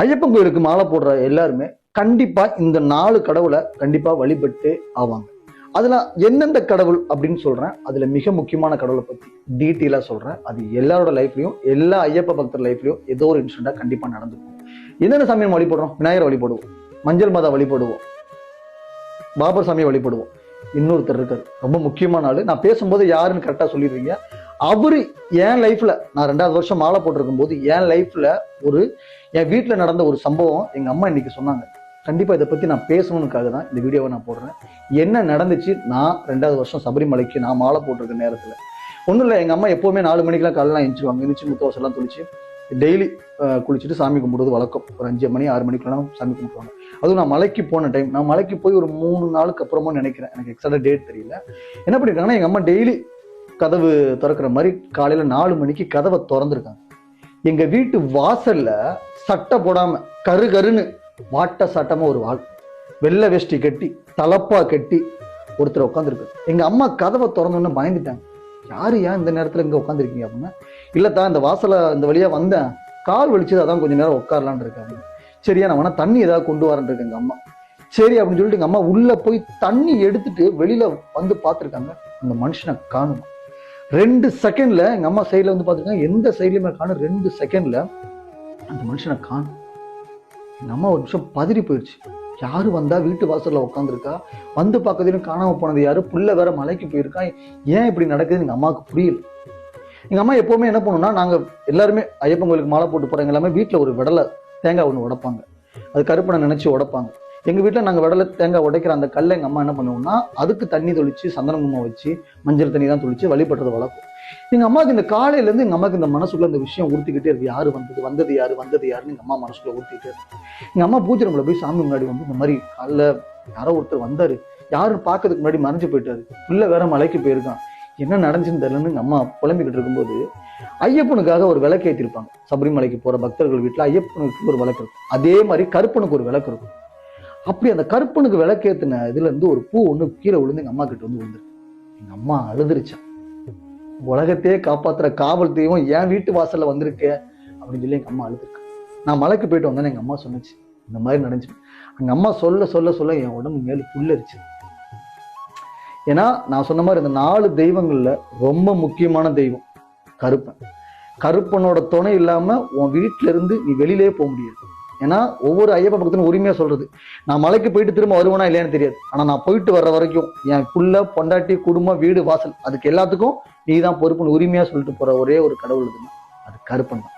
ஐயப்பன் கோயிலுக்கு மாலை போடுற எல்லாருமே கண்டிப்பா இந்த நாலு கடவுளை கண்டிப்பா வழிபட்டு ஆவாங்க. அதுல எந்தெந்த கடவுள் அப்படின்னு சொல்றேன். அதுல மிக முக்கியமான கடவுளை பத்தி டீட்டெயிலா சொல்றேன். அது எல்லாரோட லைஃப்லயும் எல்லா ஐயப்ப பக்தர் லைஃப்லயும் ஏதோ ஒரு இன்சிடென்டா கண்டிப்பா நடந்துக்கும். என்னென்ன சாமியை வழிபடுறோம்? விநாயகர் வழிபடுவோம். மஞ்சள் மாதா வழிபடுவோம். பாபர் சாமியை வழிபடுவோம். இன்னொருத்தர் இருக்காரு. ரொம்ப முக்கியமான ஆளு. நான் பேசும்போது யாருன்னு கரெக்டா சொல்லிடுவீங்க அவர் என் லைஃப்ல நான் ரெண்டாவது வருஷம் மாலை போட்டிருக்கும் போது என் லைஃப்ல ஒரு என் வீட்டில் நடந்த ஒரு சம்பவம் எங்க அம்மா இன்னைக்கு சொன்னாங்க. கண்டிப்பாக இதை பற்றி நான் பேசணுனுக்காக தான் இந்த வீடியோவை நான் போடுறேன். என்ன நடந்துச்சு? நான் ரெண்டாவது வருஷம் சபரிமலைக்கு நான் மாலை போட்டிருக்க நேரத்தில். ஒன்றும் இல்லை எங்கள் அம்மா எப்போவுமே நாலு மணிக்கெல்லாம் காலையில் எழுந்துருவாங்க எழுந்துச்சு முத்தவசம் எல்லாம் டெய்லி குளிச்சுட்டு சாமி கும்பிடுறது வழக்கம். ஒரு அஞ்சு மணி ஆறு மணிக்கெல்லாம் சாமி கும்பிடுவாங்க அதுவும் நான் மலைக்கு போன டைம் நான் மலைக்கு போய் ஒரு மூணு நாளுக்கு அப்புறமா நினைக்கிறேன். எனக்கு எக்ஸ்ட்ரா டேட் தெரியல. என்ன பண்ணிருக்காங்கன்னா எங்கள் அம்மா டெய்லி கதவு திறக்கிற மாதிரி காலையில் நாலு மணிக்கு கதவை திறந்துருக்காங்க. எங்கள் வீட்டு வாசலில் சட்டை போடாமல் கரு கருன்னு வாட்ட சட்டமாக ஒரு வாழ் வெள்ளை வேஷ்டி கட்டி தலப்பா கட்டி ஒருத்தர் உட்காந்துருக்கு எங்கள் அம்மா கதவை திறந்தோன்னு பயந்துட்டாங்க. யார் ஏன் இந்த நேரத்தில் இங்கே உட்காந்துருக்கீங்க அப்படின்னா? இல்லைத்தான் இந்த வாசலை இந்த வழியா வந்தேன். கால் வலிச்சது அதான் கொஞ்ச நேரம் உட்காரலான்னு இருக்காங்க. சரியா நான் வேணா தண்ணி ஏதாவது கொண்டு வரேன் இருக்கு எங்கள் அம்மா. சரி அப்படின்னு சொல்லிட்டு எங்கள் அம்மா உள்ளே போய் தண்ணி எடுத்துட்டு வெளியில் வந்து பார்த்துருக்காங்க. அந்த மனுஷனை காணும்? ரெண்டு செகண்ட்ல எங்க அம்மா சைட்ல வந்து பாத்துருக்காங்க எந்த சைட்லயுமே காணும். ரெண்டு செகண்ட்ல அந்த மனுஷனை காணும். எங்க அம்மா ஒரு நிமிஷம் பதறி போயிடுச்சு. யாரு வந்தா வீட்டு வாசல்ல உட்காந்துருக்கா வந்து பார்க்கறதுன்னு காணாம போனது யாரு? புள்ள வேற மலைக்கு போயிருக்கா? ஏன் இப்படி நடக்குதுன்னு எங்க அம்மாவுக்கு புரியல. எங்க அம்மா எப்பவுமே என்ன பண்ணுவோம்னா நாங்க எல்லாருமே ஐயப்பன் கோயிலுக்கு மாலை போட்டு போறவங்க எல்லாமே வீட்டுல ஒரு விடலை தேங்காய் ஒன்று உடைப்பாங்க. அது கருப்பனை நினைச்சு உடைப்பாங்க. எங்கள் வீட்டில் நாங்கள் விடலை தேங்காய் உடைக்கிற அந்த கல்லை எங்கள் அம்மா என்ன பண்ணுவோம்னா அதுக்கு தண்ணி தொளிச்சு சந்தனங்குமா வச்சு மஞ்சள் தண்ணி தான் தொளிச்சு வழிபடுறது வளர்க்கும் எங்கள் அம்மாவுக்கு இந்த காலையிலேருந்து எங்கள் அம்மாவுக்கு இந்த மனசுக்குள்ள இந்த விஷயம் ஊற்றிக்கிட்டே இருக்கு. யார் வந்தது வந்தது யாரு வந்தது யாருன்னு எங்கள் அம்மா மனசுக்குள்ள ஊற்றிக்கிட்டே இருக்கு. எங்கள் அம்மா பூஜை ரூம்ல போய் சாமி முன்னாடி வந்து இந்த மாதிரி காலைல யாரோ ஒருத்தர் வந்தார். யாரும் பார்க்கறதுக்கு முன்னாடி மறைஞ்சு போயிட்டாரு. பிள்ளை வேற மலைக்கு போயிருக்கான். என்ன நடந்துச்சுன்னு தெரியலன்னு எங்கள் அம்மா புலம்பிக்கிட்டு இருக்கும்போது ஐயப்பனுக்காக ஒரு விளக்கு ஏற்றிருப்பாங்க சபரிமலைக்கு போகிற பக்தர்கள் வீட்டில் ஐயப்பனுக்கு ஒரு விளக்கு இருக்கும். அதே மாதிரி கருப்பனுக்கு ஒரு விளக்கு இருக்கும். அப்படி அந்த கருப்பனுக்கு விளக்கேத்தின இதுல இருந்து ஒரு பூ ஒண்ணு கீழே விழுந்து எங்க அம்மா கிட்ட வந்து விழுந்துருக்கு. எங்க அம்மா அழுதுருச்சான் உலகத்தையே காப்பாத்துற காவல் தெய்வம் என் வீட்டு வாசல்ல வந்திருக்கே அப்படின்னு சொல்லி எங்க அம்மா அழுதுருக்கு. நான் மலைக்கு போயிட்டு வந்தேன்னு எங்க அம்மா சொன்னச்சு. இந்த மாதிரி நடந்துச்சு. எங்க அம்மா சொல்ல சொல்ல சொல்ல என் உடம்பு மேல புல்லரிச்சு. ஏன்னா நான் சொன்ன மாதிரி இந்த நாலு தெய்வங்கள்ல ரொம்ப முக்கியமான தெய்வம் கருப்பன். கருப்பனோட துணை இல்லாம உன் வீட்டுல இருந்து நீ வெளியிலே போக முடியாது. ஏன்னா ஒவ்வொரு ஐயப்ப பக்தனும் உரிமையா சொல்றது. நான் மலைக்கு போயிட்டு திரும்ப வருவேனா இல்லையான்னு தெரியாது. ஆனா நான் போயிட்டு வர்ற வரைக்கும் என் புள்ள பொண்டாட்டி குடும்பம் வீடு வாசல் அதுக்கு எல்லாத்துக்கும் நீ தான் பொறுப்புன்னு உரிமையா சொல்லிட்டு போற ஒரே ஒரு கடவுள் இருக்குன்னா அது கருப்பன் தான்.